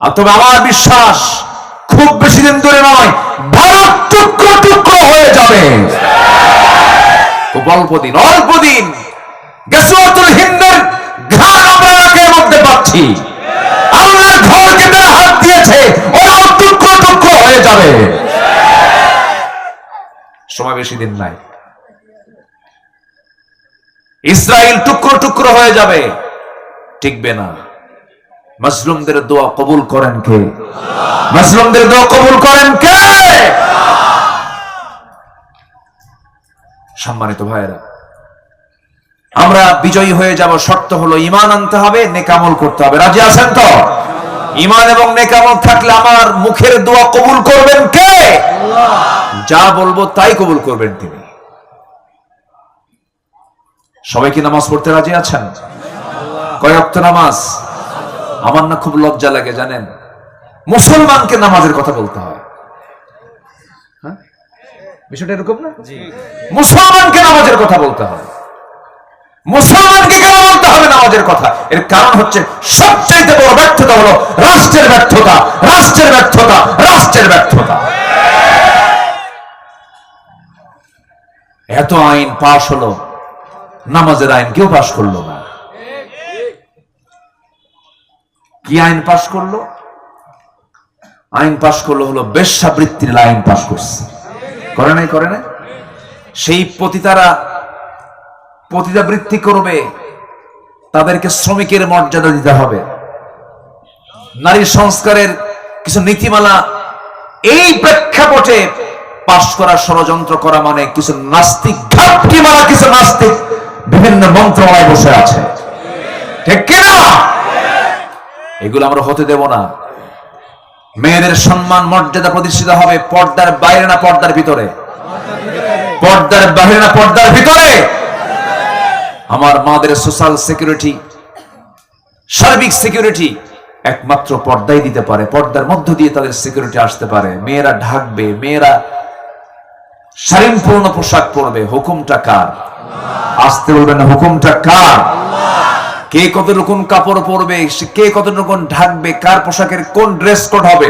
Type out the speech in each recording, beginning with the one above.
তবে আমার বিশ্বাস খুব বেশি দিন ধরে নয় ভারত টুকরো টুকরো হয়ে যাবে। খুব অল্প দিন অল্প দিন। হিন্দের ঘাড় আমরা নাকের মধ্যে পাচ্ছি আল্লাহর ঘরকে তারা হাত দিয়েছে, ওরাও টুকরো টুকরো হয়ে যাবে। সময় বেশি দিন নাই। ইসরায়েল টুকরো টুকরো হয়ে যাবে, টিকবে না। মাসলুমদের দোয়া কবুল করেন কে? মাসলুমদের দোয়া কবুল করেন কে? সম্মানিত ভাইয়েরা, আমরা বিজয়ী হয়ে যাব, শর্ত হলো ইমান আনতে হবে নেকামল করতে হবে। রাজি আছেন তো? ইমান এবং নেকামল থাকলে আমার মুখের দোয়া কবুল করবেন কে? যা বলব তাই কবুল করবেন তিনি। সবাই কি নামাজ পড়তে রাজি আছেন? কয় অক্ত নামাজ? আমার না খুব লজ্জা লাগে জানেন? মুসলমানকে নামাজের কথা বলতে হয়। হ্যাঁ? বিষয়টা এরকম না? মুসলমানকে নামাজের কথা বলতে হয়। মুসলমানকে কেন বলতে হবে নামাজের কথা? এর কারণ হচ্ছে সবচেয়ে বড় ব্যর্থতা হলো রাষ্ট্রের ব্যর্থতা রাষ্ট্রের ব্যর্থতা রাষ্ট্রের ব্যর্থতা। এত আইন পাশ হলো নামাজের আইন কেউ পাশ করল না। কি আইন পাশ করল? আইন পাশ করল হলো বেশ্যাবৃত্তির আইন পাশ করছে। করে নাই করে নাই? সেই পতিতারা পতিতাবৃত্তি করবে, তাদেরকে শ্রমিকের মর্যাদা দিতে হবে। নারী সংস্কারের কিছু নীতিমালা এই প্রেক্ষাপটে পাশ করা ষড়যন্ত্র করা মানে কিছু নাস্তিক ঘাপটি মারা কিছু নাস্তিক বিভিন্ন মন্ত্রণালয় বসে আছে। ঠিক কিনা? এগুলো আমরা হতে দেব না। মেয়েদের সম্মান মর্যাদা প্রতিষ্ঠিত হবে পর্দার বাইরে না পর্দার ভিতরে। পর্দার বাইরে না পর্দার ভিতরে। আমার মাদের সোশ্যাল সিকিউরিটি সার্বিক সিকিউরিটি একমাত্র পর্দাই দিতে পারে। পর্দার মধ্য দিয়ে তাদের সিকিউরিটি আসতে পারে। মেয়েরা ঢাকবে, মেয়েরা শালীনপূর্ণ পোশাক পরবে। হুকুমটা কার? আসতে বলবেন হুকুমটা কার? কে কত রকম কাপড় পরবে কে কত রকম ঢাকবে, কার পোশাকের কোন ড্রেস কোড হবে,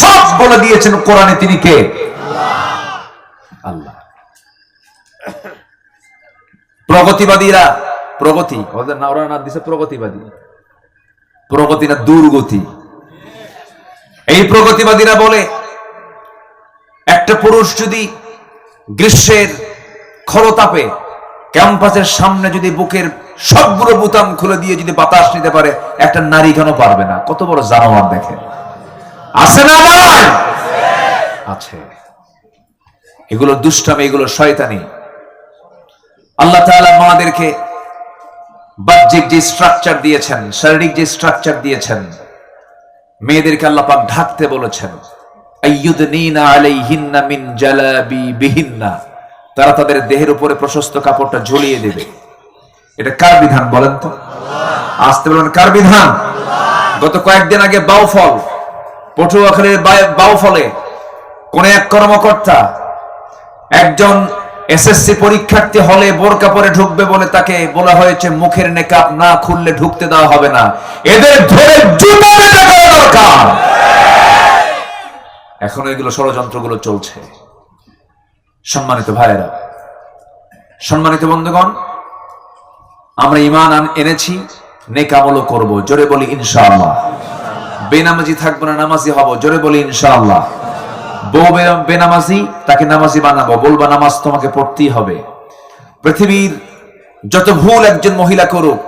সব বলে দিয়েছেন কোরআনে তিনি কে? আল্লাহ। প্রগতিবাদীরা, প্রগতি, ওদের না দিছে প্রগতিবাদী। প্রগতি না দুর্গতি। এই প্রগতিবাদীরা বলে, একটা পুরুষ যদি গ্রীষ্মের খরতাপে ক্যাম্পাসের সামনে যদি বুকের সবগুলো বুতাম খুলে দিয়ে যদি বাতাস নিতে পারে, একটা নারী কেন পারবে না? কত বড় জানোয়ার দেখে আছে না নয় আছে। এগুলো দুষ্টামি, এগুলো শয়তানি। আল্লাহ তাআলা মাদেরকে বাহ্যিক যে স্ট্রাকচার দিয়েছেন, শারীরিক যে স্ট্রাকচার দিয়েছেন, মেয়েদেরকে আল্লাহ পাক ঢাকতে বলেছেন তারা তাদের দেহের উপরে প্রশস্ত কাপড়টা ঝুলিয়ে দেবে। এটা কার বিধান বলেন তো? আসতে বলেন, কার বিধান? গত কয়েকদিন আগে বাউফল বাই- বাউফলে কোন এক কর্মকর্তা একজন এসএসসি পরীক্ষার্থী হলে বোরকা পরে ঢুকবে বলে তাকে বলা হয়েছে, মুখের নেকাপ না খুললে ঢুকতে দেওয়া হবে না। এদের ধরে দরকার। এখন এগুলো ষড়যন্ত্রগুলো চলছে। সম্মানিত ভাইয়েরা, সম্মানিত বন্ধুগণ আমরা ইমান এনেছি নেকামলও করব। জোরে বলি, ইনশাআল্লাহ। বেনামাজি থাকব না, নামাজি হব। জোরে বলি, ইনশাআল্লাহ। বউ বেনামাজি, তাকে নামাজি বানাবো। বলবা, নামাজ তোমাকে পড়তেই হবে। পৃথিবীর যত ভুল একজন মহিলা করুক,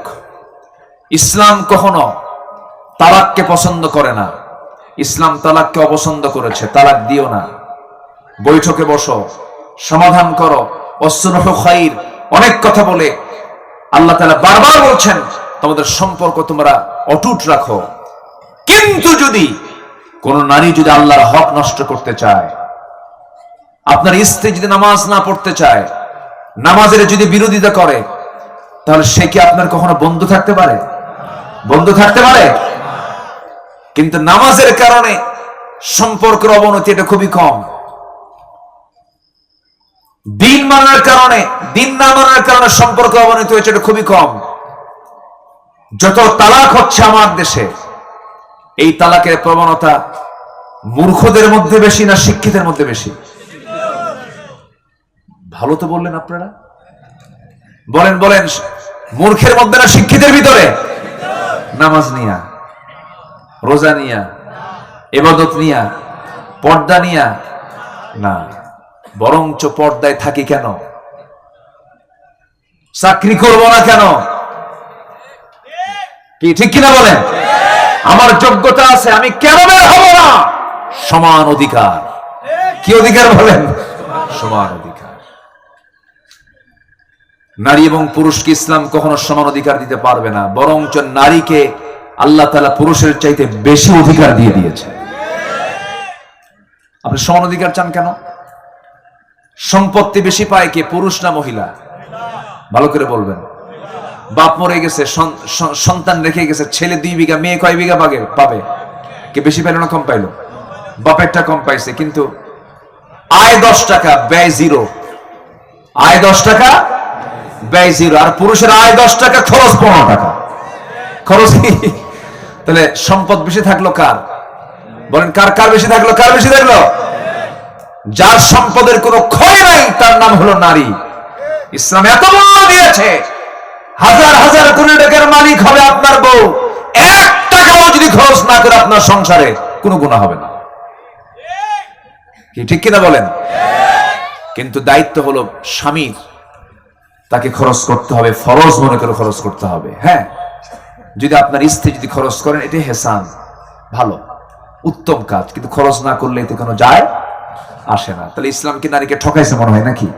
ইসলাম কখনো তালাককে পছন্দ করে না। ইসলাম তালাককে অপছন্দ করেছে, তালাক দিও না। বৈঠকে বসো, সমাধান করো। অসুনহ খাইর, অনেক কথা বলে আল্লাহ তাআলা বারবার বলছেন, তোমাদের সম্পর্ক তোমরা অটুট রাখো। কিন্তু যদি কোন নারী যদি আল্লাহর হক নষ্ট করতে চায়, আপনার স্ত্রী যদি নামাজ না পড়তে চায়, নামাজের যদি বিরোধিতা করে, তাহলে সে কি আপনার কখনো বন্ধু থাকতে পারে? বন্ধু থাকতে পারে? কিন্তু নামাজের কারণে সম্পর্কের অবনতি এটা খুবই কম। দিন মানার কারণে, দিন না মানার কারণে সম্পর্ক অবনতি হয়েছে, এটা খুবই কম। যত তালাক হচ্ছে আমার দেশে, এই তালাকের প্রবণতা মূর্খদের মধ্যে বেশি না শিক্ষিতের মধ্যে বেশি? ভালো তো বললেন আপনারা? বলেন বলেন, মূর্খের মধ্যে না শিক্ষিতের ভিতরে? নামাজ নিয়া, রোজা নিয়া, এবাদত নিয়া, পর্দা নিয়া, না। বরঞ্চ পর্দায় থাকি কেন? চাকরি করব না কেন? কি ঠিক কিনা বলেন? আমার যোগ্যতা আছে, আমি কেন বের হব না? সমান অধিকার। কি অধিকার বলেন? সমান অধিকার। নারী এবং পুরুষকে ইসলাম কখনো সমান অধিকার দিতে পারবে না, বরঞ্চ নারীকে আল্লাহ তালা পুরুষের চাইতে বেশি অধিকার দিয়ে দিয়েছে। আপনি সমান অধিকার চান কেন? সম্পত্তি বেশি পায় কে, পুরুষ না মহিলা? ভালো করে বলবেন। বাপ মরে গেছে, সন- সন- সন্তান রেখে গেছে, ছেলে দুই বিঘা, মেয়ে কয় বিঘা পাবে? পাবে। কে বেশি পাইলো না কম পাইলো? বাপেরটা কম পাইছে, কিন্তু আয় দশ টাকা, ব্যয় জিরো। আয় দশ টাকা, ব্যয় জিরো। আর পুরুষের আয় দশ টাকা, খরচ পনেরো টাকা। খরচ তাহলে সম্পদ বেশি থাকল কার? বলেন, কার কার বেশি থাকল? কার বেশি থাকল? যার সম্পদের কোনো ক্ষয় নাই, তার নাম হলো নারী। ইসলাম এত মূল্য দিয়েছে, হাজার হাজার কোটি টাকার মালিক হবে আপনার বউ। এক টাকাও যদি খরচ না করে আপনার সংসারে, কোনো গুণা হবে না। কি ঠিক কিনা বলেন? কিন্তু দায়িত্ব হলো স্বামীর। তাকে খরচ করতে হবে, ফরজ মনে করে খরচ করতে হবে। হ্যাঁ যদি আপনার স্ত্রী যদি খরচ করেন, এটাই হেসান। ভালো, উত্তম কাজ। কিন্তু খরচ না করলে এতে কোনো যায় আসে না। তাহলে ইসলাম কি নারীকে ঠকাইছে মনে হয় নাকি?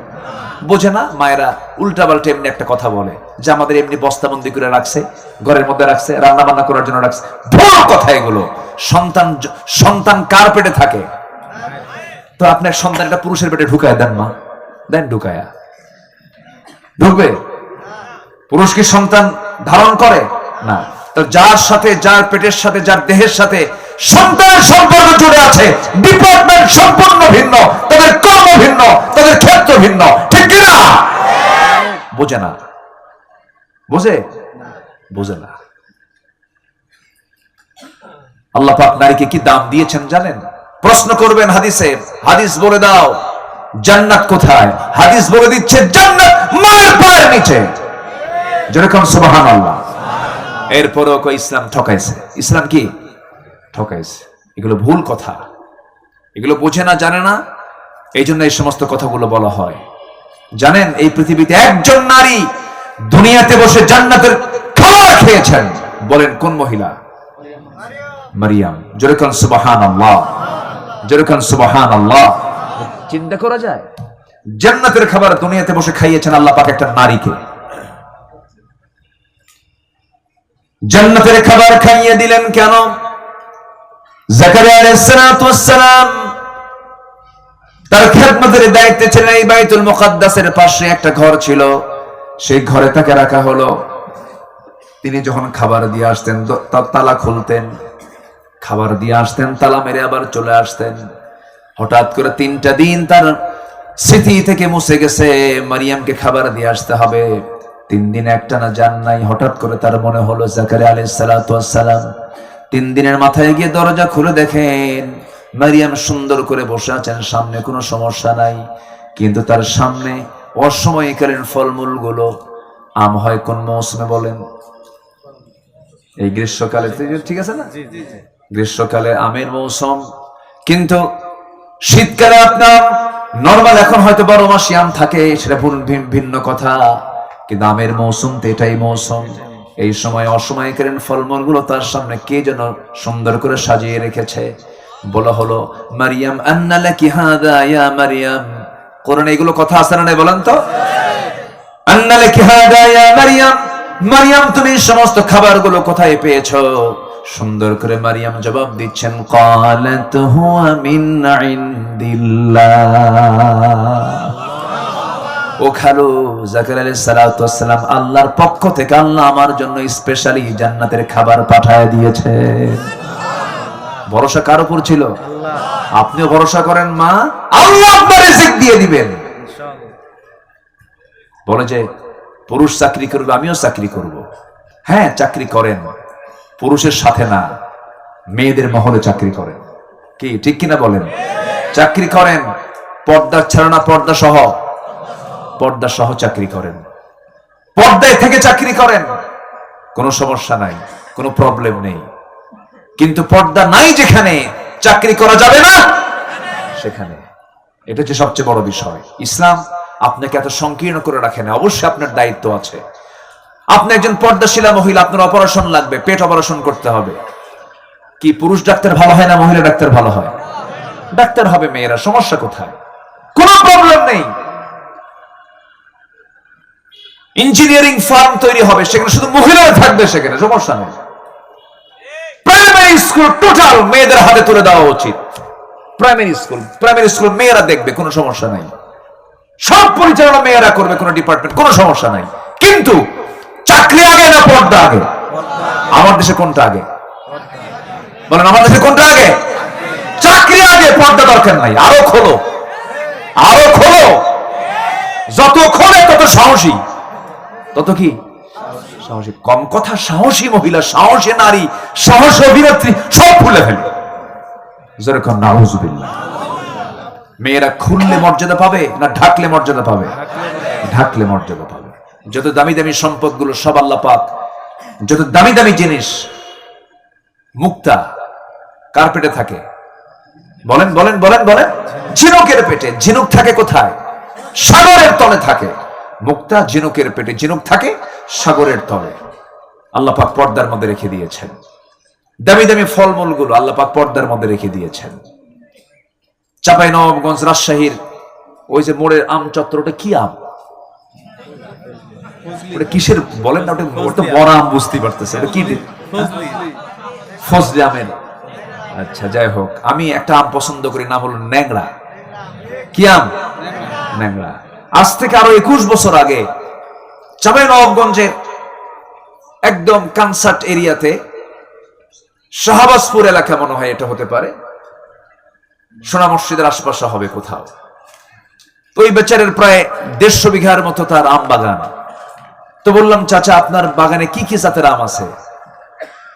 বোঝে না? মায়েরা উল্টা পাল্টা এমনি একটা কথা বলে যে আমাদের এমনি বস্তাবন্দি করে রাখছে, ঘরের মধ্যে রাখছে রান্না বান্না করার জন্য রাখছে। ভুল কথা এগুলো। সন্তান সন্তান কার পেটে থাকে? তো আপনার সন্তান একটা পুরুষের পেটে ঢুকায় দেন মা। দেন ঢুকায়া। ঢুকবে? পুরুষ কি সন্তান ধারণ করে? না। তো যার সাথে, যার পেটের সাথে, যার দেহের সাথে সন্তানের সম্পর্ক জুড়ে আছে ডিপার্টমেন্ট সম্পূর্ণ ভিন্ন, তাদের কর্ম ভিন্ন, তাদের ক্ষেত্র ভিন্ন। ঠিক কিনা? বোঝে না। বোঝে? বোঝে না। আল্লাহ পাক নারীকে কি দাম দিয়েছেন জানেন? প্রশ্ন করবেন হাদিসে, হাদিস বলে দাও, জান্নাত কোথায়? হাদিস বলে দিচ্ছে জান্নাত মায়ের পায়ের নিচে। যেরকম সুবহান আল্লাহ এরপরেও ইসলাম ঠকাইছে। ইসলাম কি? ঠকাইছে এগুলো ভুল কথা। এগুলো বোঝে না জানে না। এই জন্য এই সমস্ত কথাগুলো বলা হয়। জানেন এই পৃথিবীতে একজন নারী দুনিয়াতে বসে জান্নাতের খাবার খেয়েছেন। বলেন কোন মহিলা? মারিয়াম। যেরকম সুবহান আল্লাহ যেরকম সুবহান আল্লাহ চিন্তা করা যায়। জান্নাতের খাবার দুনিয়াতে বসে খাইয়েছেন আল্লাহ পাক একটা নারীকে। জান্নাতের খাবার খাইয়ে দিলেন কেন জাকারিয়া আলাইহিস সালাতু ওয়াস সালাম তার দায়িত্বে ছিলেন এই বাইতুল মুকাদ্দাসের পাশে একটা ঘর ছিল। সেই ঘরে তাকে রাখা হলো। তিনি যখন খাবার দিয়ে আসতেন তালা খুলতেন। খাবার দিয়ে আসতেন, তালা মেরে আবার চলে আসতেন। হঠাৎ করে তিনটা দিন তার স্মৃতি থেকে মুছে গেছে, মারিয়ামকে খাবার দিয়ে আসতে হবে। তিন দিন একটা না যান নাই। হঠাৎ করে তার মনে হলো, জাকারিয়া আলাইহিস সালাম তিন দিনের মাথায় গিয়ে দরজা খুলে দেখেন মারিয়াম সুন্দর করে বসে আছেন সামনে কোনো সমস্যা নাই। কিন্তু তার সামনে অসময়কালীন ফলমূলগুলো আম হয় কোন মৌসুমে বলেন? এই গ্রীষ্মকালে ঠিক আছে না? গ্রীষ্মকালে আমের মৌসুম কিন্তু শীতকালে আপনার নর্মাল এখন হয়তো বারো মাসি আম থাকে সেটা ভিন্ন কথা কিন্তু আমের মৌসুম তো এটাই মৌসুম। এই সময় অসময়ে করেন ফলমূলগুলো তার সামনে কে যেন সুন্দর করে সাজিয়ে রেখেছে। বলা হলো, মারিয়াম আন্নালা কি হাদা মারিয়াম। কোরআন এগুলো কথা আছে না বলেন তো? আন্নালা কি মারিয়াম। মারিয়াম, তুমি সমস্ত খাবারগুলো কোথায় পেয়েছ? সুন্দর করে মারিয়াম জবাব দিচ্ছেন, কালাত হুয়া মিন ইনদিল্লাহ। ওখালো জাকির আলী সালাম আল্লাহর পক্ষ থেকে আল্লাহ আমার জন্য স্পেশালি জান্নাতের খাবার পাঠায় দিয়েছে। ভরসা কার উপর ছিল? আপনিও ভরসা করেন মা? আল্লাহ আপনার রিজিক দিয়ে দিবেন। বলে যে পুরুষ চাকরি করবে আমিও চাকরি করব। হ্যাঁ চাকরি করেন। পুরুষের সাথে না মেয়েদের মহলে চাকরি করেন। কি ঠিক কিনা বলেন? হ্যাঁ। চাকরি করেন পর্দা ছাড়ানা পর্দা সহ। পর্দা সহ চাকরি করেন। পর্দায় থেকে চাকরি করেন। কোনো সমস্যা নাই, কোনো প্রবলেম নেই। কিন্তু পর্দা নাই যেখানে, চাকরি করা যাবে না সেখানে। এটা হচ্ছে সবচেয়ে বড় বিষয়। ইসলাম আপনাকে এত সংকীর্ণ করে রাখে না, অবশ্যই আপনার দায়িত্ব আছে। আপনি একজন পর্দাশীলা মহিলা, আপনার অপারেশন লাগবে, পেট অপারেশন করতে হবে। কি পুরুষ ডাক্তার ভালো হয় না মহিলা ডাক্তার ভালো হয়? ডাক্তার হবে মেয়েরা, সমস্যা কোথায়? কোনো প্রবলেম নেই। ইঞ্জিনিয়ারিং ফার্ম তৈরি হবে, সেখানে শুধু মহিলারা থাকবে সেখানে, সমস্যা নেই। প্রাইমারি স্কুল টোটাল মেয়েদের হাতে তুলে দেওয়া উচিত। প্রাইমারি স্কুল প্রাইমারি স্কুল মেয়েরা দেখবে, কোনো সমস্যা নাই। সব পরিচালনা মেয়েরা করবে কোনো ডিপার্টমেন্ট কোনো সমস্যা নাই। কিন্তু চাকরি আগে না পর্দা আগে? আমার দেশে কোনটা আগে? বলেন, আমার দেশে কোনটা আগে? চাকরি আগে, পর্দা দরকার নাই, আরও খোলো। আরও খোলো। যত খোলে তত সাহসী। তত কি? সাহসী। কম কথা সাহসী মহিলা সাহসী নারী সাহস অভিনেত্রী সব ভুলে ফেলে। যেরকম নাউজুবিল্লাহ। মেয়েরা খুললে মর্যাদা পাবে না ঢাকলে মর্যাদা পাবে? ঢাকলে মর্যাদা পাবে। যত দামি দামি সম্পদগুলো সব আল্লাহ পাক যত দামি দামি জিনিস মুক্তা কার পেটে থাকে। বলেন বলেন বলেন বলেন। ঝিনুকের পেটে ঝিনুক থাকে কোথায়? সাগরের তলে থাকে। মুক্তা জিনুকের পেটে জিনুক থাকে সাগরের তলে। আল্লাহ পাক পর্দার মধ্যে রেখে দিয়েছেন। দামি দামি ফলমূলগুলো আল্লাহ পাক পর্দার মধ্যে রেখে দিয়েছেন। চাপাই নবাবগঞ্জ রাজশাহীর ওই যে মোড়ের আম চত্বরটা কি আম? ওটা কিসের বলেন না ওটা ওটা বড় আম বুঝতে পারতেছে ওটা কি ফজলি আমের। আচ্ছা যাই হোক আমি একটা আম পছন্দ করি নাম হলো ন্যাংরা কি আম? ন্যাংরা আজ থেকে আরও একুশ বছর আগে চাপাই নবাবগঞ্জের একদম কনসার্ট এরিয়াতে শাহবাজপুর এলাকা মনে হয় এটা হতে পারে। সোনা মসজিদের আশপাশে হবে কোথাও। তো ওই বেচারের প্রায় দেড়শো বিঘার মতো তার আম বাগান। তো বললাম, চাচা, আপনার বাগানে কি কি জাতের আম আছে?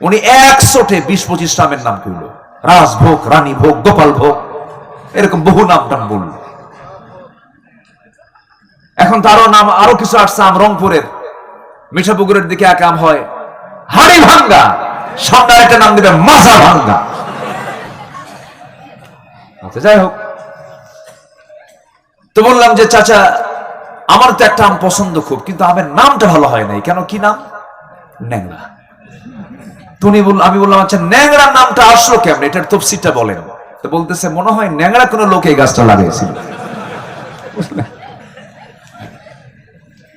উনি একশোটে বিশ পঁচিশটা আমের নাম কইল। রাজভোগ রানী ভোগ গোপাল ভোগ এরকম বহু নাম টাম বলল। এখন তারও নাম আরও কিছু আসছে, আম রংপুরের। মিঠাপুকুরের দিকে এক আম হয়, হাড়ি ভাঙ্গা। সামনে একটা নাম দিবে, মাজা ভাঙ্গা। আচ্ছা যাই হোক। তো বললাম যে, চাচা, আমার তো একটা আম পছন্দ খুব, কিন্তু আমের নামটা ভালো হয় নাই। কেন, কি নাম? ন্যাংরা। তুমি বল আমি বললাম আচ্ছা ন্যাংরা নামটা আসলো কেমন? এটার তফসিটা বলেন। তো বলতেছে, মনে হয় ন্যাংরা কোনো লোক গাছটা লাগিয়েছিল।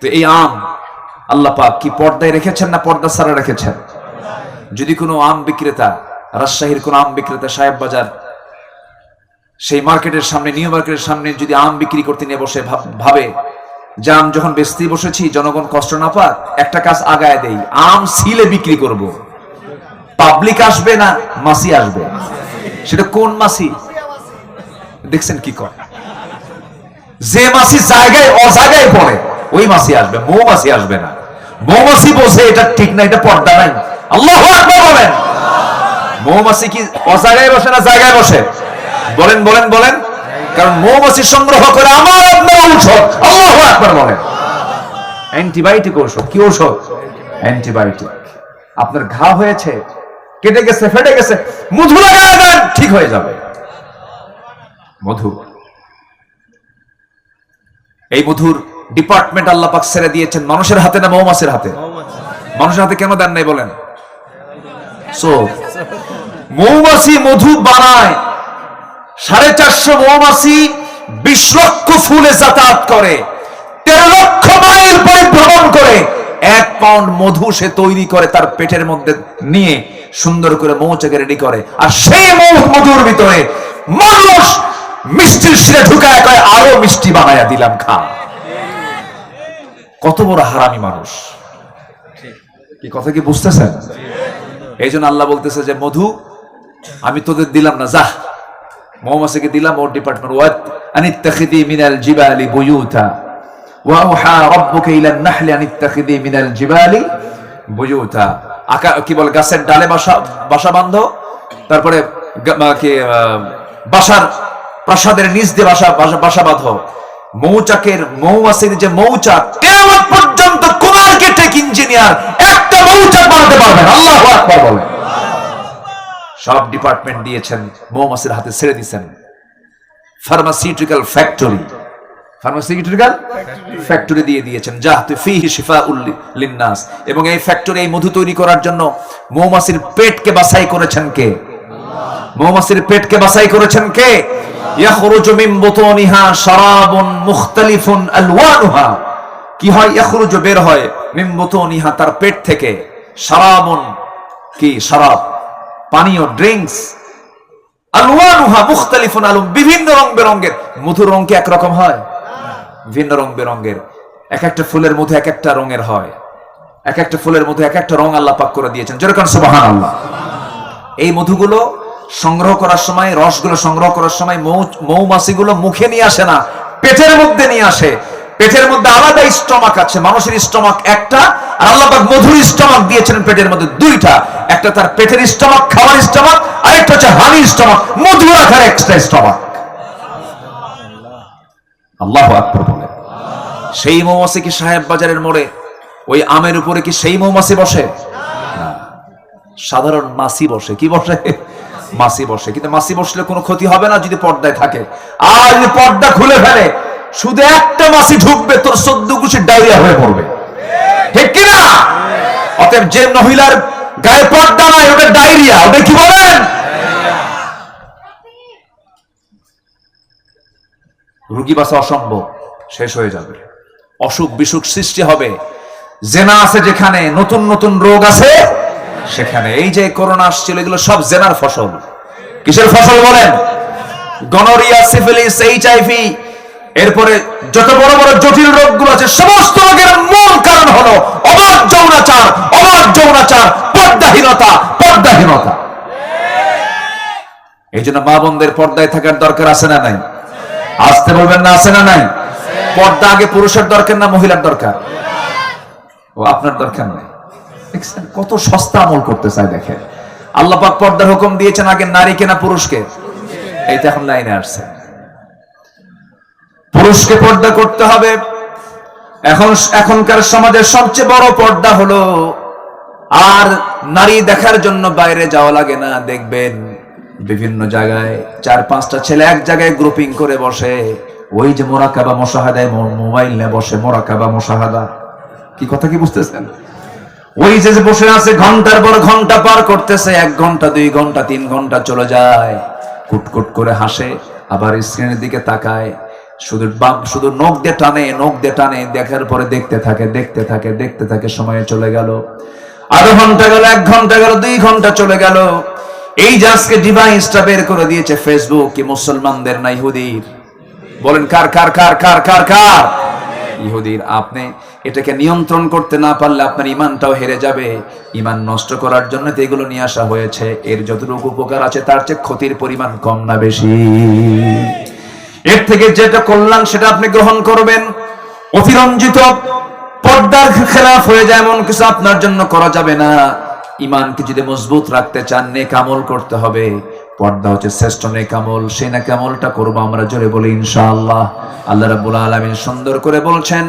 তো এই আম, আল্লাহ পাক কি পর্দায় রেখেছেন না পর্দা ছাড়া রেখেছেন? যদি কোনো আম বিক্রেতা, রাজশাহীর কোন আম বিক্রেতা সাহেব বাজার, সেই মার্কেটের সামনে, নিউ মার্কেটের সামনে যদি আম বিক্রি করতে নিয়ে বসে ভাবে, যে আম যখন বেচতে বসেছি, জনগণ কষ্ট না পাক, একটা কাজ আগায় দেই, আম সিলে বিক্রি করব। পাবলিক আসবে না, মাসি আসবে? সেটা কোন মাসি? দেখছেন কি করে যে মাসি জায়গায়, অজায়গায় পড়ে। ওই মাসি আসবে, মৌমাছি আসবে না। মৌমাছি বসে এটা ঠিক না, এটা পর্দা নাই। আল্লাহ বলেন। কি অজায়গায় বসে না জায়গায় বসে? বলেন বলেন বলেন। কারণ সংগ্রহ করে আমার আপনার ঔষধ। আল্লাহ আকবার বলেন। অ্যান্টিবায়োটিক ঔষধ, কি ঔষধ? অ্যান্টিবায়োটিক। আপনার ঘা হয়েছে, কেটে গেছে, ফেটে গেছে, মধু লাগায় ঠিক হয়ে যাবে। মধু। এই মধুর ডিপার্টমেন্ট আল্লাহ পাক ছেড়ে দিয়েছেন মানুষের হাতে না মৌমাছির হাতে? মানুষের হাতে কেন দেন নাই বলেন? সো মৌমাছি মধু বানায়। সাড়ে চারশো মৌমাছি বিশ লক্ষ ফুলে যাতায়াত করে। তেরো লক্ষ মাইল পরিভ্রমণ করে। এক পাউন্ড মধু সে তৈরি করে তার পেটের মধ্যে নিয়ে সুন্দর করে মৌচাকে রেডি করে। আর সেই মৌ মধুর ভিতরে মানুষ মিষ্টির শিরে ঢুকায় কয়, আরও মিষ্টি বানায়া দিলাম খা কত বড় হারামি মানুষ। কি কথা কি বুঝতেছেন? এই জন্য আল্লাহ বলতেছে যে মধু আমি তোদের দিলাম না যা। মৌমাছিকে দিলাম ওর ডিপার্টমেন্ট ওয়াত আনিত্তাখিদি মিনাল জিবালি বুয়ুতা। মিনাল জিবালি বুয়ুতা। আকা কি বল গাছের ডালে বাসা বাসা বাঁধো তারপরে কি, বাসার প্রাসাদের নিচ দিয়ে বাসা বাসা- বাসা বাঁধো। মৌচাকের মৌমাছির যে মৌচাক কেমন পর্যন্ত কোন আর্কিটেক্ট ইঞ্জিনিয়ার? একটা মৌচাক বানাতে পারবেন আল্লাহ আকবার বলেন। সব ডিপার্টমেন্ট দিয়েছেন, মৌমাছির হাতে ছেড়ে দিয়েছেন। ফার্মাসিউটিক্যাল ফ্যাক্টরি ফার্মাসিউটিক্যাল ফ্যাক্টরি দিয়ে দিয়েছেন। যাহাতে ফিহি শিফাউল লিন্নাস। এবং এই ফ্যাক্টরি এই মধু তৈরি করার জন্য মৌমাছির পেটকে বাছাই করেছেন কে? মৌমাছির পেটকে বাছাই করেছেন কে? ইয়াখরুজু মিন বুতুনিহা শারাবুন মুখতালিফুন আলওয়ানুহা। কি হয়? ইয়াখরুজু বের হয় মিন বুতুনিহা তার পেট থেকে। শারাবুন কি? শরাব পানীয়, ড্রিঙ্কস। মুখতালিফুন আলুম। বিভিন্ন রং বেরঙের। মধুর রং কি একরকম হয়? ভিন্ন রং বেরঙের। এক একটা ফুলের মধ্যে এক একটা রঙের হয়। এক একটা ফুলের মধ্যে এক একটা রং আল্লাহ পাক করে দিয়েছেন। যেরকম সুবাহান আল্লাহ এই মধুগুলো সংগ্রহ করার সময়, রসগুলো সংগ্রহ করার সময় মৌ মৌমাছিগুলো মুখে নিয়ে আসে না, পেটের মধ্যে নিয়ে আসে। পেটের মধ্যে আলাদা স্টমাক আছে, মানুষের স্টমাক একটা, আর আল্লাহ পাক মধুর স্টমাক দিয়েছেন পেটের মধ্যে দুইটা। একটা তার পেটের স্টমাক, খাওয়ার স্টমাক আরেকটা হচ্ছে হানি স্টমাক মধু রাখার এক্সট্রা স্টমাক। আল্লাহ আকবর বলে। সেই মৌমাছি কি সাহেব বাজারের মোড়ে? ওই আমের উপরে কি সেই মৌমাছি বসে? সাধারণ মাছি বসে। কি বসে? মাছি বসে। কিন্তু মাছি বসলে কোনো ক্ষতি হবে না যদি পর্দায় থাকে। আর যদি পর্দা খুলে ফেলে শুধু একটা মাছি ঢুকবে, তোর সদ্য কুশি ডায়রিয়া হয়ে পড়বে ঠিক কিনা? অতএব যে মহিলার গায়ে পর্দা নাই, ওটা ডায়রিয়া। ওটা কি বলেন? রুগী বাসা অসম্ভব, শেষ হয়ে যাবে। অসুখ বিসুখ সৃষ্টি হবে। জেনা আছে যেখানে, নতুন নতুন রোগ আছে সেখানে। এই যে করোনা আসছিল, এগুলো সব জেনার ফসল। কিসের ফসল বলেন? গনোরিয়া, সিফিলিস এইচআইভি এরপরে যত বড় বড় জটিল রোগগুলো আছে, সমস্ত রোগের মূল কারণ হলো অবাধ যৌনাচার অবাধ যৌনাচার, পর্দাহীনতা পর্দাহীনতা। এই জন্য মা বোনদের পর্দায় থাকার দরকার আছে না নাই? আসতে বলবেন না, আছে না নাই? পর্দা আগে পুরুষের দরকার না মহিলার দরকার? ও, আপনার দরকার নাই। কত সস্তা আমল করতে চায়, দেখেন। আল্লাহ পাক পর্দার হুকুম দিয়েছেন আগে নারীকে না পুরুষকে। এইটা এখন লাইনে আসছে। পুরুষকে পর্দা করতে হবে। এখন, এখনকার সমাজের সবচেয়ে বড় পর্দা হলো, আর নারী দেখার জন্য বাইরে যাওয়া লাগে না, দেখবেন বিভিন্ন জায়গায় চার পাঁচটা ছেলে এক জায়গায় গ্রুপিং করে বসে। ওই যে মোরাকাবা মোশাহাদায় মোবাইল নিয়ে বসে, মোরাকাবা মোশাহাদা। কি কথা কি বুঝতেছেন? ওই যে বসে আছে, ঘণ্টার পর ঘণ্টা পার করতেছে, এক ঘণ্টা, দুই ঘণ্টা, তিন ঘণ্টা চলে যায়। কুটকুট করে হাসে, আবার স্ক্রিনের দিকে তাকায়। শুধু শুধু নখ দিয়ে টানে, নখ দিয়ে টানে, দেখার পরে দেখতে থাকে দেখতে থাকে দেখতে থাকে, সময় চলে গেল। আধা ঘণ্টা গেল, এক ঘণ্টা গেল, দুই ঘণ্টা চলে গেল। এই যে আজকে ডিভাইসটা বের করে দিয়েছে ফেসবুক কি মুসলমানদের না ইহুদির? বলেন, কার কার কার কার কার কার? ইহুদির, আপনি এটাকে নিয়ন্ত্রণ করতে না পারলে আপনার ইমানটাও হেরে যাবে। ইমান নষ্ট করার জন্য তো এগুলো নিয়ে আসা হয়েছে। এর যতটুকু উপকার আছে, তার চেয়ে ক্ষতির পরিমাণ কম না বেশি। এর থেকে যেটা কল্যাণ সেটা আপনি গ্রহণ করবেন। অতিরঞ্জিত পর্দার খেলাফ হয়ে যায়, এমন কিছু আপনার জন্য করা যাবে না। ইমানকে যদি মজবুত রাখতে চান, নেক আমল করতে হবে। পর্দা হচ্ছে শ্রেষ্ঠ নেক আমল সেই নেক আমলটা করব আমরা জোরে বলি ইনশাআল্লাহ। আল্লাহ রাব্বুল আলামিন সুন্দর করে বলছেন,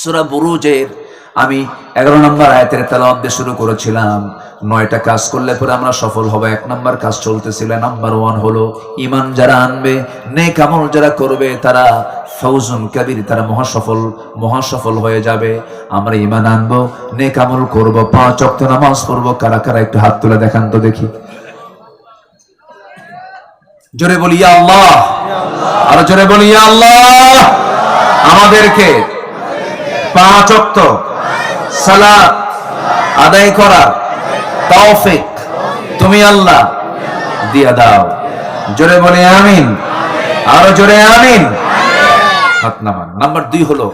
সূরা বুরুজের আমি এগারো নম্বর আয়াতের তেলাওয়াত শুরু করেছিলাম। নয়টা কাজ করলে পরে আমরা সফল হব। এক নম্বর কাজ চলতেছিল নাম্বার ওয়ান হলো ইমান যারা আনবে, নেক আমল যারা করবে, তারা ফৌজুন কাবির, তারা মহাসফল মহাসফল হয়ে যাবে। আমরা ইমান আনব, নেক আমল করব, পাঁচ অক্ত নামাজ পড়ব। কারা কারা একটু হাত তুলে দেখান তো দেখি। জোরে বলি আল্লাহ! আর জোরে বলি আল্লাহ! আমাদেরকে পাঁচ অক্ত সালাত আদায় করা, তৌফিক তুমি আল্লাহ দিয়া দাও। জোরে বলে আমিন। আরও জোরে আমিন। নাম্বার দুই হলো,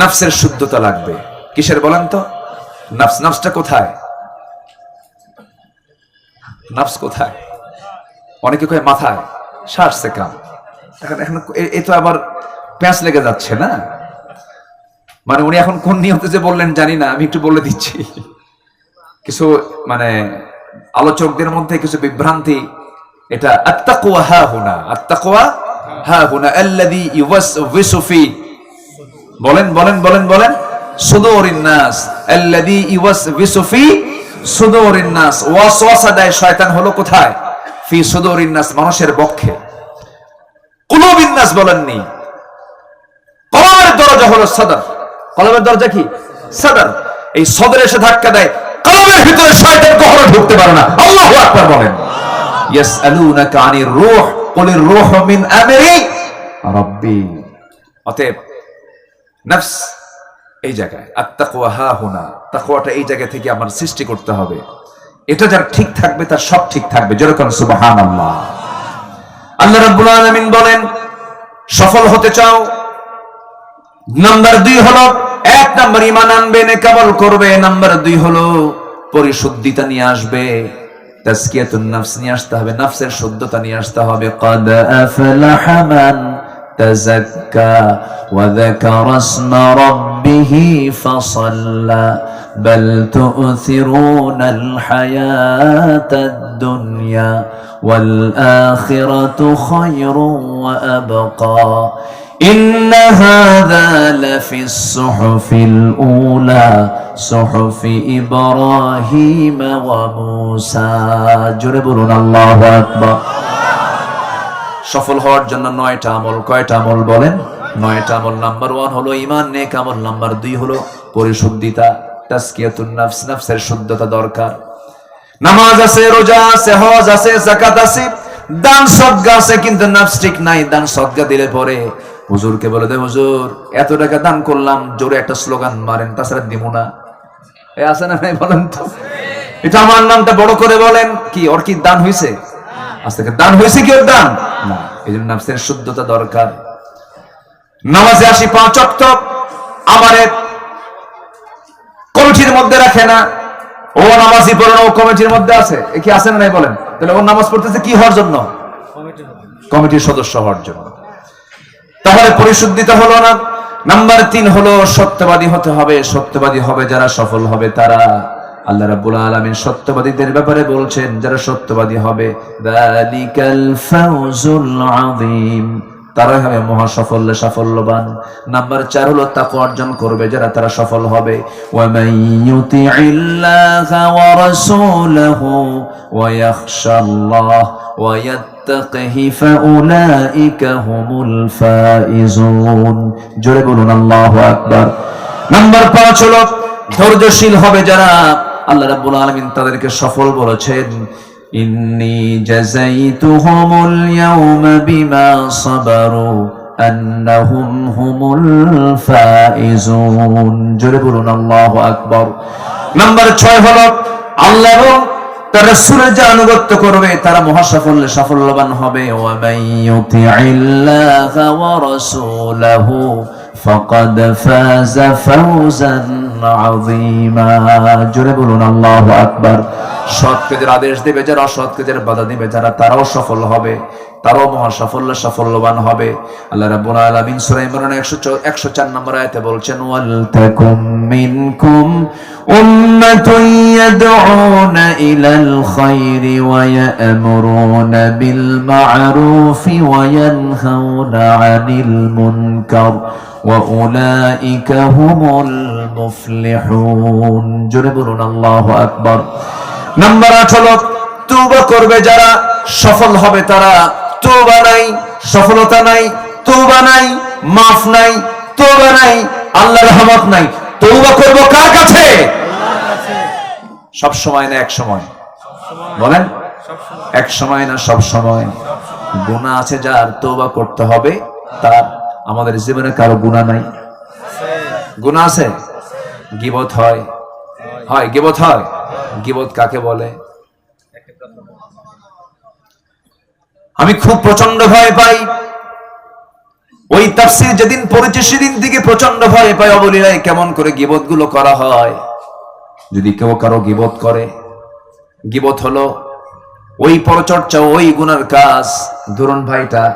নাফসের শুদ্ধতা লাগবে। কিসের বলেন তো? নাফস, নাফসটা কোথায়? নাফস কোথায়? অনেকে কয় মাথায়। শ্বাসছে কাম। এখন এখন এ তো আবার প্যাঁচ লেগে যাচ্ছে না? মানে উনি এখন কোন নিয়তে যে বললেন জানি না, আমি একটু বলে দিচ্ছি। কিছু মানে আলোচকদের মধ্যে কিছু বিভ্রান্তি, এটা আত্তাকুয়া হা হুনা, আত্তাকুয়া হা হুনা ফি। বলেন বলেন বলেন বলেন। সুদুরিন নাস সুদুরিন নাস। দেয় শয়তান হলো কোথায়? ফি সুদুরিন নাস, মানুষের বক্ষে কুলুবিন নাস বলেননি। কলমের দরজা হলো সদর। কলমের দরজা কি? সদর। এই সদরে এসে ধাক্কা দেয়। কলমের ভিতরে শয়তান কখনো ঢুকতে পারে না। আল্লাহু আকবার বলেন। ইয়াসআলুনাকা আনির রূহ, কুলির রূহ মিন আমরি। রাব্বি। অতএব, নফস এই জায়গায়। আত্তাকওয়া হা হুনা। তাকওয়াটা এই জায়গা থেকে আমার সৃষ্টি করতে হবে। এটা যার ঠিক থাকবে, তার সব ঠিক থাকবে। যেরকম সুবহানাল্লাহ। আল্লাহ রাব্বুল আলামিন বলেন, সফল হতে চাও। নাম্বার দুই হলো এক নাম্বার ইমান আনবে, নেকাবল করবে। নাম্বার দুই হলো পরিশুদ্ধিতা নিয়ে আসবে। তাজকিয়াতুন নাফস নিয়ে আসতে হবে, নাফসের শুদ্ধতা নিয়ে আসতে হবে। কদ আফলাহা মান তাযাক্কা ওয়া যাকারা ইসমা রাব্বিহি ফাসাল্লা। বাল তু'থিরুনাল হায়াতাদ দুনিয়া ওয়াল আখিরাতু খায়রুন ওয়া আবকা। إن هذا لفي الصحف الأولى صحف إبراهيم وموسى جربون الله أكبر সফল হওয়ার জন্য নয়টা আমল কয়টা আমল বলেন নয়টা আমল নাম্বার ওয়ান হলো ইমান নেক আমল নাম্বার দুই হলো পরিশুদ্ধিতা তাসকিয়াতুন নাফস নাফসের শুদ্ধতা দরকার নামাজ আছে রোজা আছে হজ আছে জাকাত আছে দান সদগা আছে কিন্তু নাফস ঠিক নাই দান সদগা দিলে পরে হুজুরকে বলে, দে হুজুর, এত টাকা দান করলাম, জোরে একটা স্লোগান মারেন, তাছাড়া দিব না। এ আছে না নাই বলেন তো? এটা আমার নামটা বড় করে বলেন, কি ওর কি দান হয়েছে আজ থেকে দান হয়েছে কি ওর দান? না এই জন্য নাফসের শুদ্ধতা দরকার। নামাজে আসি পাঁচ অক্ট আমারে কমিটির মধ্যে রাখে না। ও নামাজি পড়ে ও কমিটির মধ্যে আছে। এ কি আছে না নাই বলেন? তাহলে ও নামাজ পড়তেছে কি হওয়ার জন্য? কমিটির সদস্য হওয়ার জন্য। তাহলে পরিশুদ্ধিত হলো না। নাম্বার তিন হলো, সত্যবাদী হতে হবে, সত্যবাদী হবে যারা সফল হবে তারা। আল্লাহ রাব্বুল আলামিন সত্যবাদীদের ব্যাপারে বলছেন, যারা সত্যবাদী হবে দালিকাল ফাউজুল আযীম। তারাই হবে মহা সাফল্য সাফল্যবান। নাম্বার চার হলো তাকওয়া অর্জন করবে, যারা তারা সফল হবে। জোরে বলুন, আল্লাহু আকবার। নাম্বার পাঁচ হলো ধৈর্যশীল হবে যারা আল্লাহ রাব্বুল আলামিন তাদেরকে সফল বলেছেন। ইন্নী جزيتهم اليوم بما صبروا أنهم هم الفائزون জোরে الله أكبر نمبر নাম্বার 6 হলো আল্লাহ এবং তার সুরে যে আনুগত্য করবে, তারা মহাসাফল্যে সাফল্যবান হবে। فقد فاز فوزا আযীমা। জোরে বলুন, আল্লাহু আকবার। সৎ আদেশ দেবে যারা সৎকেদের কাজের বাধা দিবে যারা, তারাও সফল হবে। তারাও মহা সাফল্য সাফল্যবান হবে। আল্লাহ রাব্বুল আলামিন সূরা ইমরান 104 নম্বর আয়াতে বলছেন, ওয়াল তাকুম মিনকুম উম্মাতুন ইয়াদউনা ইলাল খায়রি ওয়া ইয়ামুরুনা বিল মা'রুফি ওয়া ইয়ানহাউনা আনিল মুনকার উলাইকা হুমুল মুফলিহুন। জোরে বলুন, আল্লাহু আকবার। নাম্বার আট হলো তৌবা করবে যারা সফল হবে তারা তৌবা নাই, সফলতা নাই তৌবা নাই, মাফ নাই তৌবা নাই আল্লাহ রহমত নাই। তৌবা করব কার কাছে? সব সময় না এক সময়? বলেন? এক সময় না সব সময়? গুনাহ আছে যার তৌবা করতে হবে, তার আমাদের জীবনে কারও গুনাহ নাই। গুনাহ আছে? গিবত হয়। হয়, গিবত হয়। গিবত কাকে বলে? আমি খুব প্রচণ্ড ভয় পাই। ওই তাফসির যেদিন পড়েছে, সেদিন থেকে প্রচণ্ড ভয় পাই। অবলীলায় কেমন করে গিবতগুলো করা হয়? যদি কেউ কারও গিবত করে, গিবত হলো ওই পরচর্চা, ওই গুনার কাজ। ধরুন ভাইটা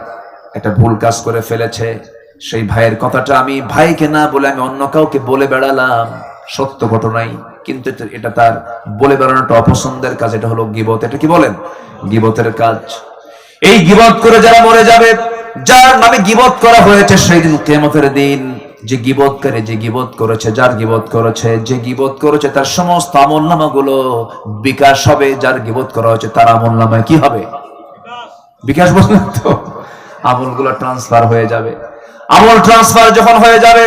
একটা ভুল কাজ করে ফেলেছে, সেই ভাইয়ের কথাটা আমি ভাইকে না বলে আমি অন্য কাউকে বলে বেড়ালাম। সত্য ঘটনাই। কিন্তু এটা- এটা তার বলে বেড়ানোটা অপছন্দের কাজ, এটা হলো গিবত। এটা কি বলেন? গিবতের কাজ। এই গিবত করে যারা মরে যাবে, যার নামে গিবত করা হয়েছে সেই দিন কেমতের দিন, যে গিবতকারী যে গিবত করেছে, যার গিবত করেছে, যে গিবত করেছে তার সমস্ত আমল নামাগুলো বিকাশ হবে, যার গিবত করা হয়েছে তার আমল নামায় কি হবে? বিকাশ বললেন তো, আমলগুলো ট্রান্সফার হয়ে যাবে। আমল ট্রান্সফার যখন হয়ে যাবে,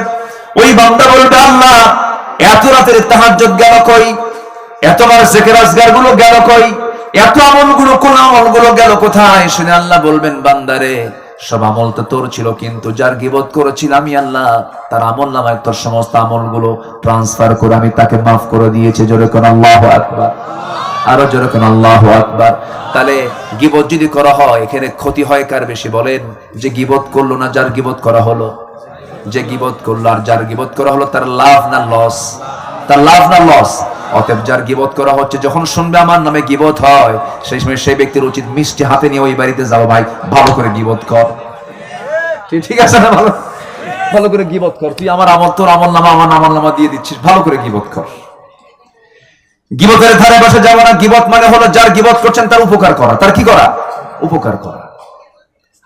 ওই বান্দা বলবে, আল্লাহ, এত রাতের তাহাজ্জুদ গেল কই? জেকের আজগারগুলো গেল কই? এত আমলগুলো কোন আমলগুলো গেল কোথায়? শুনে আল্লাহ বলবেন, বান্দারে, সব আমল তো তোর ছিল, কিন্তু যার গিবত করেছিল আমি আল্লাহ, তার আমল নামায় তোর সমস্ত আমলগুলো ট্রান্সফার করে আমি তাকে মাফ করে দিয়েছি। জোরে কোন আল্লাহ আকবার। আরও জোরে কোন আল্লাহ আকবার। তাহলে গিবত যদি করা হয়, এখানে ক্ষতি হয় কার বেশি? বলেন, যে গিবত করল না, যার গিবত করা হলো? যে গিবত করল আর যার গিবত করা হলো, তার লাভ না লস তার লাভ না লস অতএব যার গিবত করা হচ্ছে, যখন শুনবে আমার নামে গিবত হয়, সেই সময় সেই ব্যক্তির উচিত মিষ্টি হাতে নিয়ে ওই বাড়িতে যাও ভাই, ভালো করে গিবত কর। ঠিক- আছে না ভালো? ভালো করে গিবত কর। তুই আমার আমল, তোর আমল নামা, আমার আমল নামা দিয়ে দিচ্ছিস, ভালো করে গিবত কর। গিবতের ধারে বসে যাব না, গিবত মানে হলো যার গিবত করছেন তার উপকার করা। তার কি করা? উপকার করা।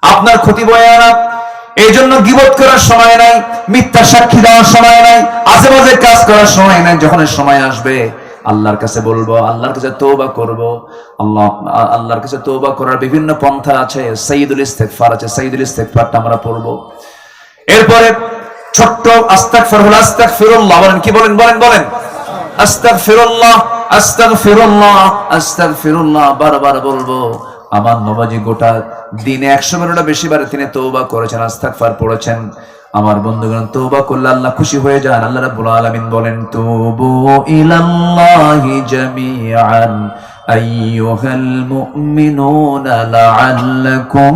আপনার ক্ষতি বয়ে আনা এই জন্য গিবত করার সময় নাই, মিথ্যা সাক্ষী দেওয়ার সময় নাই আশেপাশে কাজ করার সময় নাই, যখন সময় আসবে, আল্লাহর কাছে বলব, আল্লাহর কাছে তৌবা করব। আল্লাহ, আল্লাহর কাছে তৌবা করার বিভিন্ন পন্থা আছে সাইদুল ইস্তেগফার আছে সাইদুল ইস্তেগফারটা আমরা পড়ব। এরপরে ছোট্ট আস্তাগফির হলো আস্তাগফিরুল্লাহ, বলেন কি বলেন বলেন বলেন। আস্তাগফিরুল্লাহ আস্তাগফিরুল্লাহ আস্তাগফিরুল্লাহ, বারবার বলব। আমার নবাজি গোটা দিনে একশো বারোটা বেশি বারে তিনি তৌবা করেছেন, আস্তাগফার পড়েছেন। আমার বন্ধুগণ তৌবা করলে আল্লাহ খুশি হয়ে যান। আল্লাহ রাব্বুল আলামিন বলেন তুবু ইলাল্লাহি জামিআন, আইয়ুহাল মুমিনুনা লাআল্লাকুম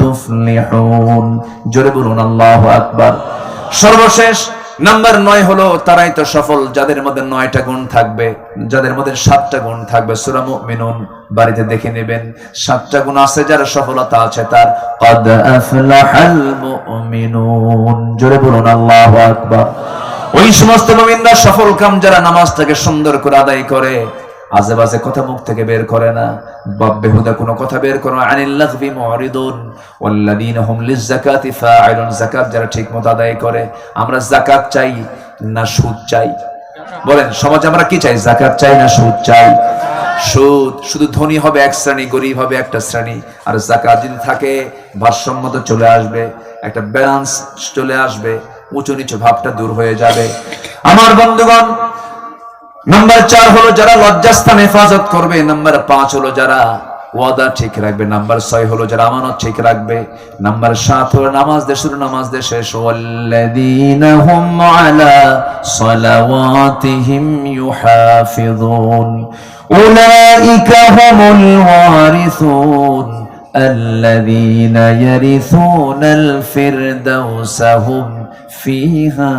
তুফলিহুন। জোরে বলুন, আল্লাহু আকবার। সর্বশেষ নাম্বার নয় হলো, তারাই তো সফল, যাদের মধ্যে নয়টা গুণ থাকবে, যাদের মধ্যে সাতটা গুণ থাকবে সুরাম মিনুন বাড়িতে দেখে নেবেন, সাতটা গুণ আছে যার সফলতা আছে তার। জোরে বলুন, আল্লাহু আকবার। ওই সমস্ত মুমিনরা সফল কাম যারা নামাজটাকে সুন্দর করে আদায় করে আজে বাজে কথা মুখ থেকে বের করে না। বা বেহুদা কোনো কথা বের করে আনিল লাগবি মুরিদুন ওয়াল্লাযীনা হুম লিযাকাতি ফাঈলুন যাকাত যারা ঠিকমতো আদায় করে, আমরা যাকাত চাই না সুদ চাই। বলেন, সমাজে আমরা কি চাই? যাকাত চাই না সুদ চাই? সুদ শুধু ধনী হবে এক শ্রেণি, গরিব হবে একটা শ্রেণি। আর জাকাত যদি থাকে ভারসাম্যত চলে আসবে, একটা ব্যালেন্স চলে আসবে উঁচু নিচু ভাবটা দূর হয়ে যাবে। আমার বন্ধুগণ নাম্বার চার হলো যারা লজ্জাস্থান হেফাজত করবে নাম্বার পাঁচ হলো যারা ওয়াদা ঠিক রাখবে নাম্বার ছয় হলো যারা আমানত ঠিক রাখবে নাম্বার সাত হলো নামাজ দে শুরু নামাজ দে শেষ ওয়াল্লাযীনা হুম আলা সালাওয়াতিহিম ইউহাফিযুন উলাইকা হুমুল ওয়ারিসুন الذين يرثون الفردوس هم فيها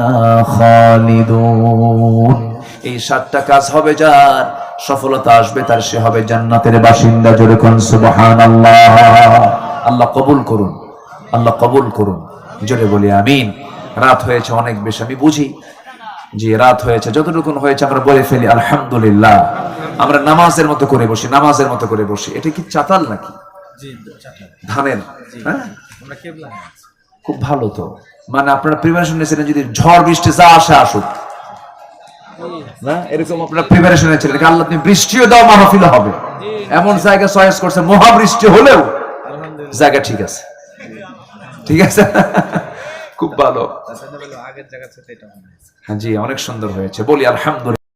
خالدون এই সাতটা কাজ হবে যার সফলতা আসবে তার সে হবে জান্নাতের বাসিন্দা জোরে কোন সুবহানাল্লাহ। আল্লাহ কবুল করুন আল্লাহ কবুল করুন জোরে বলি আমিন। রাত হয়েছে অনেক বেশি আমি বুঝি যে রাত হয়েছে যতটুকুন হয়েছে আমরা বলে ফেলি আলহামদুলিল্লাহ। আমরা নামাজের মতো করে বসি নামাজের মতো করে বসি। এটা কি চাতাল নাকি? ধানের হ্যাঁ? খুব ভালো তো। মানে আপনারা প্রিপারেশন নিয়েছিলেন যদি ঝড় বৃষ্টি যা আসে আসুক। না? এরকম আপনারা প্রিপারেশন আল্লাহ তুমি বৃষ্টিও দাও মাহফিল হবে। এমন জায়গা চয়েস করছে মহাবৃষ্টি হলেও জায়গা ঠিক আছে। ঠিক আছে? খুব ভালো। এটা মনে হয় হ্যাঁ জি অনেক সুন্দর হয়েছে। বলি আলহামদুলিল্লাহ।